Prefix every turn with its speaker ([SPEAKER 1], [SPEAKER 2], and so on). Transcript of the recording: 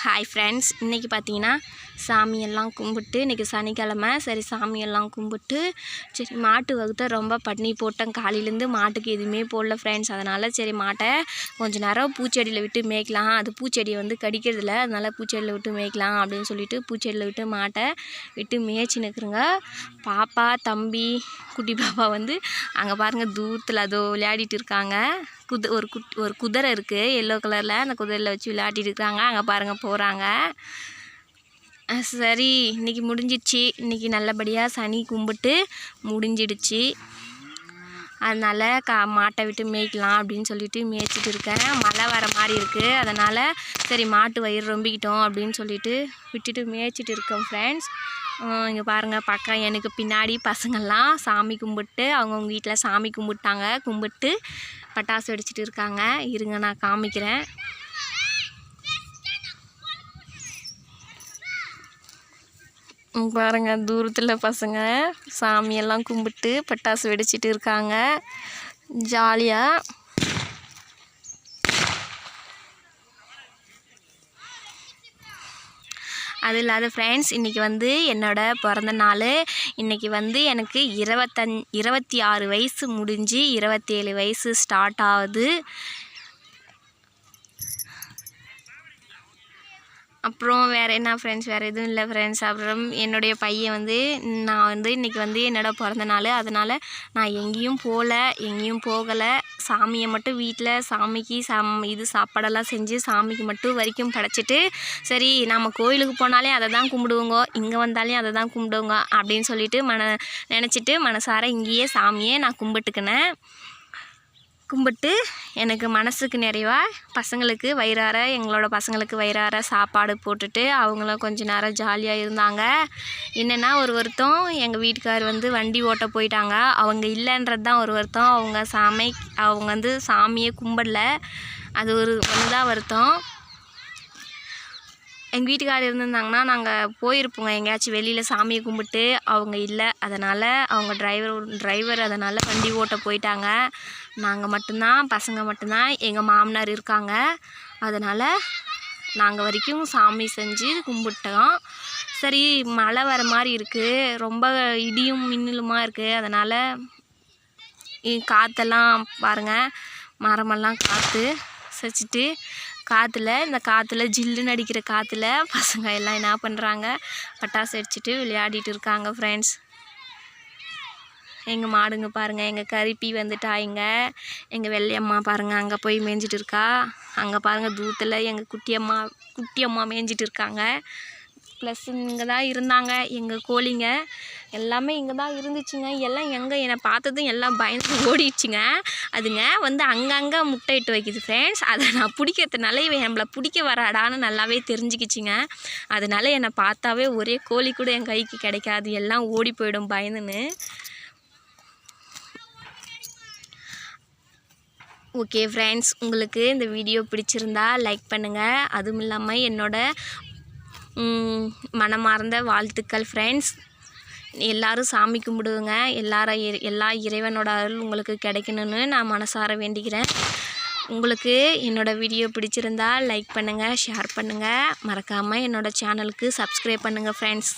[SPEAKER 1] Hi friends இன்றைக்கி பார்த்தீங்கன்னா சாமியெல்லாம் கும்பிட்டு இன்றைக்கி சனிக்கிழமை. சரி சாமியெல்லாம் கும்பிட்டு சரி மாட்டு வகுத்த ரொம்ப பண்ணி போட்டேன். காலையிலேருந்து மாட்டுக்கு எதுவுமே போடல ஃப்ரெண்ட்ஸ் அதனால் சரி மாட்டை கொஞ்சம் நேரம் பூச்செடியில் விட்டு மேய்க்கலாம். அது பூச்செடியை வந்து கடிக்கிறதில்ல. அதனால் பூச்செடியில் விட்டு மேய்க்கலாம் அப்படின்னு சொல்லிட்டு பூச்செடியில் விட்டு மாட்டை விட்டு மேய்ச்சி நிற்கிறங்க பாப்பா தம்பி குட்டி பாப்பா வந்து அங்கே பாருங்கள் தூரத்தில் அதோ விளையாடிட்டு இருக்காங்க. குது ஒரு குட் ஒரு குதிரை இருக்குது எல்லோ கலரில் அந்த குதிரையில் வச்சு விளையாடிட்டு இருக்காங்க. அங்கே பாருங்கள் போகிறாங்க சரி இன்னைக்கு முடிஞ்சிடுச்சு. இன்றைக்கி நல்லபடியாக சனி கும்பிட்டு முடிஞ்சிடுச்சு. அதனால் கா மாட்டை விட்டு மேய்க்கலாம் அப்படின்னு சொல்லிட்டு மேய்ச்சிட்டு இருக்கேன். மழை வர மாதிரி இருக்குது அதனால் சரி மாட்டு வயிறு ரொம்பிக்கிட்டோம் அப்படின்னு சொல்லிட்டு விட்டுட்டு மேய்ச்சிட்டு இருக்கேன் ஃப்ரெண்ட்ஸ் இங்கே பாருங்கள் பக்கம் எனக்கு பின்னாடி பசங்கள்லாம் சாமி கும்பிட்டு அவங்கவுங்க வீட்டில் சாமி கும்பிட்டாங்க. கும்பிட்டு பட்டாசு வெடிச்சிட்டு இருக்காங்க. இருங்க நான் காமிக்கிறேன். பாருங்க தூரத்தில் பசங்க சாமியெல்லாம் கும்பிட்டு பட்டாசு வெடிச்சிட்டு இருக்காங்க. ஜாலியாக அது இல்லாத ஃப்ரெண்ட்ஸ் இன்றைக்கி வந்து என்னோட பிறந்த நாள். இன்றைக்கி வந்து எனக்கு இருபத்தஞ் இருபத்தி ஆறு வயசு முடிஞ்சு இருபத்தேழு வயசு ஸ்டார்ட் ஆகுது. அப்புறம் வேறு என்ன ஃப்ரெண்ட்ஸ் வேறு எதுவும் இல்லை ஃப்ரெண்ட்ஸ் அப்புறம் என்னுடைய பையன் வந்து நான் வந்து இன்றைக்கி வந்து என்னோடய பிறந்த நாள். அதனால் நான் எங்கேயும் போகல எங்கேயும் போகலை. சாமியை மட்டும் வீட்டில் சாமிக்கு சாம் இது சாப்பாடெல்லாம் செஞ்சு சாமிக்கு மட்டும் வரைக்கும் படைச்சிட்டு சரி நம்ம கோயிலுக்கு போனாலே அதை தான் கும்பிடுவோங்க. இங்கே வந்தாலே அதை தான் கும்பிடுவோங்க அப்படின்னு சொல்லிட்டு மன நினச்சிட்டு மனசார இங்கேயே சாமியை நான் கும்பிட்டுக்கினேன். கும்பிட்டு எனக்கு மனசுக்கு நிறைவாக பசங்களுக்கு வயிறார எங்களோட பசங்களுக்கு வயிறார சாப்பாடு போட்டுட்டு அவங்களும் கொஞ்ச நேரம் ஜாலியாக இருந்தாங்க. என்னென்னா ஒரு வருத்தம் எங்கள் வீட்டுக்கார் வந்து வண்டி ஓட்ட போயிட்டாங்க. அவங்க இல்லைன்றது தான் ஒரு வருத்தம். அவங்க சாமி அவங்க வந்து சாமியே கும்பிடல. அது ஒரு ஒன்று தான் வருத்தம். எங்கள் வீட்டுக்காரர் இருந்திருந்தாங்கன்னா நாங்கள் போயிருப்போங்க. எங்கேயாச்சும் வெளியில் சாமியை கும்பிட்டு அவங்க இல்லை. அதனால் அவங்க டிரைவர் டிரைவர் அதனால் வண்டி ஓட்ட போயிட்டாங்க. நாங்கள் மட்டும்தான் பசங்க மட்டும்தான் எங்கள் மாமனார் இருக்காங்க. அதனால் நாங்கள் வரைக்கும் சாமி செஞ்சு கும்பிட்டோம். சரி மழை வர மாதிரி இருக்குது ரொம்ப இடியும் மின்னலுமாக இருக்குது அதனால் காற்றெல்லாம் பாருங்கள் மரமெல்லாம் காற்று சச்சிட்டு காற்றுல இந்த காற்றுல ஜில்லுன்னு அடிக்கிற காற்றுல பசங்க எல்லாம் என்ன பண்ணுறாங்க பட்டாசு அடிச்சுட்டு விளையாடிட்டு இருக்காங்க ஃப்ரெண்ட்ஸ் எங்கள் மாடுங்க பாருங்கள் எங்கள் கருப்பி வந்துட்டாங்க எங்கள் வெள்ளையம்மா பாருங்கள் அங்கே போய் மேய்ஞ்சிட்டு இருக்கா. அங்கே பாருங்கள் தூரத்தில் எங்கள் குட்டியம்மா குட்டியம்மா மேய்ஞ்சிட்டு இருக்காங்க. ப்ளஸ் இங்கே தான் இருந்தாங்க. எங்கள் கோழிங்க. எல்லாமே இங்கே தான் இருந்துச்சுங்க. எல்லாம் எங்கே என்னை பார்த்ததும் எல்லாம் பயந்து ஓடிடுச்சுங்க. அதுங்க வந்து அங்கங்கே முட்டை இட்டு வைக்குது ஃப்ரெண்ட்ஸ் அதை நான் பிடிக்கிறதுனால இவன் நம்மளை பிடிக்க வராடான்னு நல்லாவே தெரிஞ்சுக்கிச்சுங்க. அதனால என்னை பார்த்தாவே ஒரே கோழி கூட என் கைக்கு கிடைக்காது. எல்லாம் ஓடி போயிடும் பயந்துன்னு. ஓகே ஃப்ரெண்ட்ஸ் உங்களுக்கு இந்த வீடியோ பிடிச்சிருந்தா லைக் பண்ணுங்கள் அதுவும் இல்லாமல் என்னோட மனமார்ந்த வாழ்த்துக்கள் ஃப்ரெண்ட்ஸ் எல்லாரும் சாமி கும்பிடுவோங்க எல்லாரும் எல்லா இறைவனோட அருள் உங்களுக்கு கிடைக்கணும்னு நான் மனசார வேண்டிக்கிறேன். உங்களுக்கு என்னோடய வீடியோ பிடிச்சிருந்தா லைக் பண்ணுங்கள் ஷேர் பண்ணுங்கள் மறக்காமல் என்னோடய சேனலுக்கு சப்ஸ்கிரைப் பண்ணுங்கள் ஃப்ரெண்ட்ஸ்